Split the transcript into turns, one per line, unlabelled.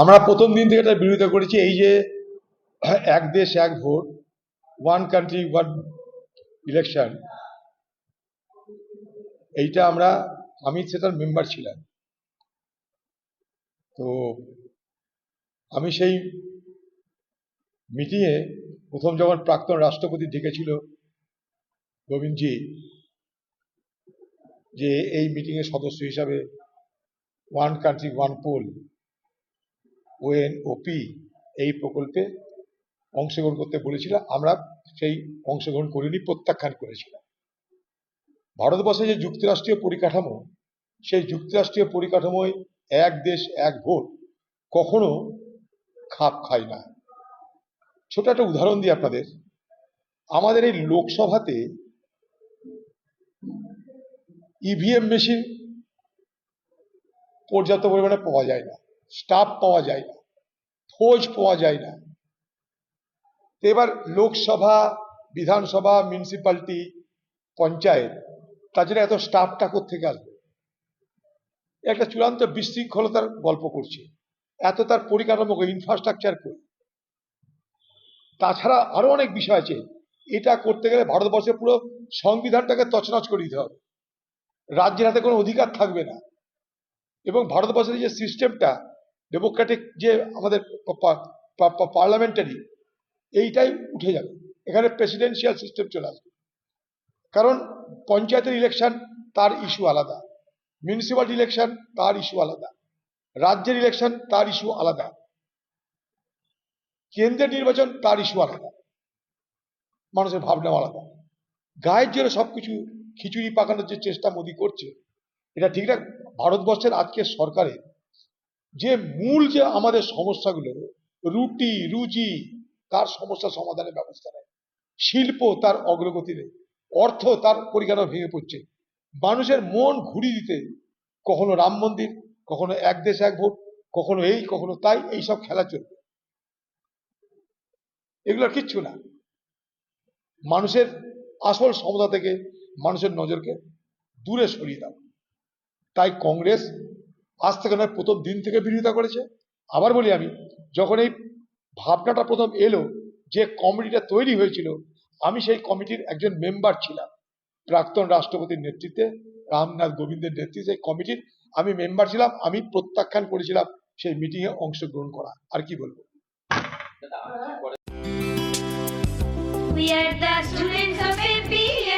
আমরা প্রথম দিন থেকে এটা বিরোধিতা করেছি, এই যে এক দেশ, এক vote one country one election এইটা আমরা, আমি সেটার মেম্বার ছিলাম। তো আমি সেই মিটিংয়ে প্রথম যখন প্রাক্তন রাষ্ট্রপতি ডেকেছিল গোবিন্দজি যে এই মিটিংয়ের সদস্য হিসাবে one country one poll ONOP এই প্রকল্পে অংশগ্রহণ করতে বলেছিল। আমরা সেই অংশগ্রহণ করিনি, প্রত্যাখ্যান করেছিলাম। ভারতবর্ষে যে যুক্তরাষ্ট্রীয় পরিকাঠামো, সেই যুক্তরাষ্ট্রীয় পরিকাঠামোয় এক দেশ, এক ভোট কখনো খাপ খায় না। ছোট একটা উদাহরণ দিই আপনাদের। আমাদের এই লোকসভাতে ইভিএম মেশিন পর্যাপ্ত পরিমাণে পাওয়া যায় না। স্টাফ পাওয়া যায় না। খোঁজ পাওয়া যায় না। এবার লোকসভা, বিধানসভা মিউনিসিপ্যালিটি পঞ্চায়েত, তার জন্য এত স্টাফটা থেকে আসবে? একটা চূড়ান্ত বিশৃঙ্খলতার গল্প করছে। এত তার পরিকাঠামো ইনফ্রাস্ট্রাকচার কই? তাছাড়া আরও অনেক বিষয় আছে। এটা করতে গেলে ভারতবর্ষের পুরো সংবিধানটাকে তছনছ করে দিতে হবে। রাজ্যের হাতে কোনো অধিকার থাকবে না। এবং ভারতবর্ষের যে সিস্টেমটা ডেমোক্রেটিক যে আমাদের পার্লামেন্টারি এইটাই উঠে যাবে। এখানে প্রেসিডেন্সিয়াল সিস্টেম চলে আসবে। কারণ পঞ্চায়েতের ইলেকশন তার ইস্যু আলাদা। মিউনিসিপ্যালিটি ইলেকশন তার ইস্যু আলাদা। রাজ্যের ইলেকশন তার ইস্যু আলাদা। কেন্দ্রের নির্বাচন, তার ইস্যু আলাদা। মানুষের ভাবনা আলাদা। গায়ের জোরে সবকিছু খিচুড়ি পাকানোর যে চেষ্টা মোদী করছে এটা ঠিক না। ভারতবর্ষের আজকের সরকারের যে মূল যে আমাদের সমস্যাগুলো, রুটি, রুজি, তার সমস্যা সমাধানের ব্যবস্থা নেই। শিল্প তার অগ্রগতি নেই। অর্থ তার পরিকাঠামো ভেঙে পড়ছে। মানুষের মন ঘুরিয়ে দিতে কখনো রাম মন্দির, কখনো এক দেশ এক ভোট, কখনো এই, কখনো তাই, এইসব খেলা চলবে। এগুলো কিচ্ছু না। মানুষের আসল সমতা থেকে মানুষের নজরকে দূরে সরিয়ে দাও। তাই কংগ্রেস আজ থেকে নয়, প্রথম দিন থেকে বিরোধিতা করেছে। আবার বলি আমি, যখন এই ভাবনাটা প্রথম এলো যে কমিটিটা তৈরি হয়েছিল, আমি সেই কমিটির একজন মেম্বার ছিলাম। প্রাক্তন রাষ্ট্রপতির নেতৃত্বে, রামনাথ গোবিন্দের নেতৃত্বে সেই কমিটির আমি মেম্বার ছিলাম, আমি প্রত্যাখ্যান করেছিলাম সেই মিটিংয়ে অংশগ্রহণ করা। আর কি বলব?
We are the students of APS.